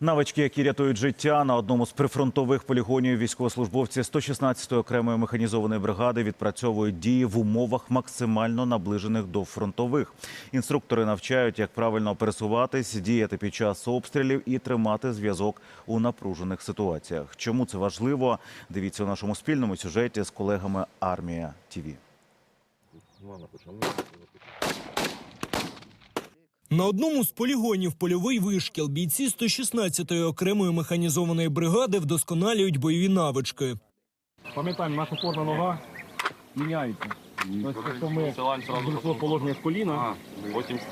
Навички, які рятують життя на одному з прифронтових полігонів військовослужбовці 116-ї окремої механізованої бригади відпрацьовують дії в умовах максимально наближених до фронтових. Інструктори навчають, як правильно пересуватись, діяти під час обстрілів і тримати зв'язок у напружених ситуаціях. Чому це важливо? Дивіться у нашому спільному сюжеті з колегами Армія ТІВІ. На одному з полігонів польовий вишкіл бійці 116-ї окремої механізованої бригади вдосконалюють бойові навички. Пам'ятаємо, наша опорна нога міняється. Тобто, якщо ми зайшло положення з коліна,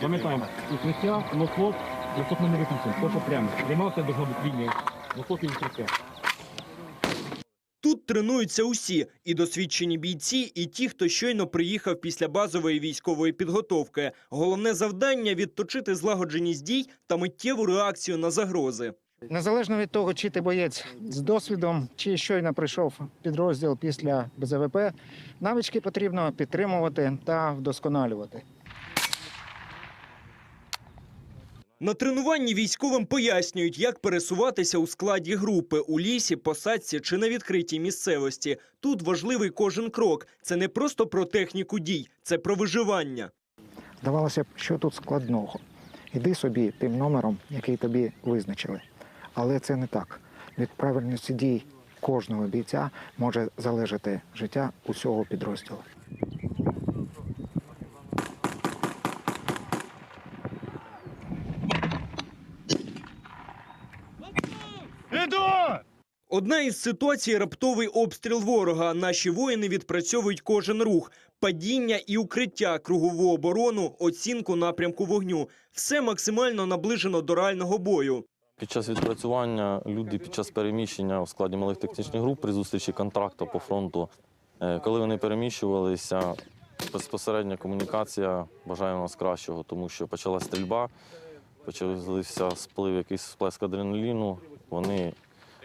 пам'ятаємо, укриття, носок, носок ми не виключимо, просто прямо. Приймався должна бути лінія, носок і укриття. Тренуються усі і досвідчені бійці, і ті, хто щойно приїхав після базової військової підготовки. Головне завдання відточити злагодженість дій та миттєву реакцію на загрози. Незалежно від того, чи ти боєць з досвідом, чи щойно прийшов підрозділ після БЗВП, навички потрібно підтримувати та вдосконалювати. На тренуванні військовим пояснюють, як пересуватися у складі групи у лісі, посадці чи на відкритій місцевості. Тут важливий кожен крок. Це не просто про техніку дій, це про виживання. Здавалося б, що тут складного. Іди собі тим номером, який тобі визначили. Але це не так. Від правильності дій кожного бійця може залежати життя усього підрозділу. Одна із ситуацій раптовий обстріл ворога. Наші воїни відпрацьовують кожен рух, падіння і укриття, кругову оборону, оцінку напрямку вогню. Все максимально наближено до реального бою. Під час відпрацювання люди під час переміщення в складі малих технічних груп при зустрічі контракту по фронту, е, коли вони переміщувалися, безпосередня комунікація бажає нас кращого, тому що почала стрільба, почався сплив, якийсь сплеск адреналіну. Вони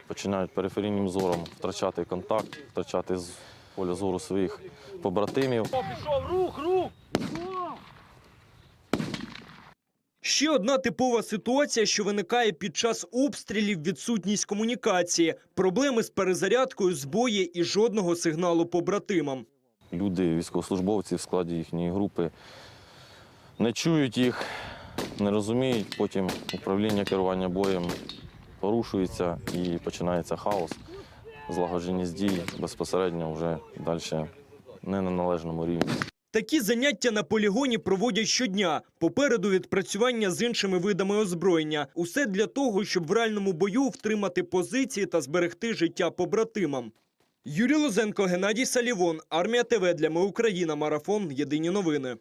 починають периферійним зором втрачати контакт, втрачати з поля зору своїх побратимів. Пішов рух, рух! Ще одна типова ситуація, що виникає під час обстрілів, відсутність комунікації, проблеми з перезарядкою, збої і жодного сигналу побратимам. Люди, військовослужбовці в складі їхньої групи не чують їх, не розуміють. Потім управління керування боєм порушується і починається хаос. Злагодженість дій безпосередньо вже далі не на належному рівні. Такі заняття на полігоні проводять щодня. Попереду відпрацювання з іншими видами озброєння. Усе для того, щоб в реальному бою втримати позиції та зберегти життя побратимам. Юрій Лозенко, Геннадій Салівон, Армія ТВ для Ми Україна. Марафон. Єдині новини.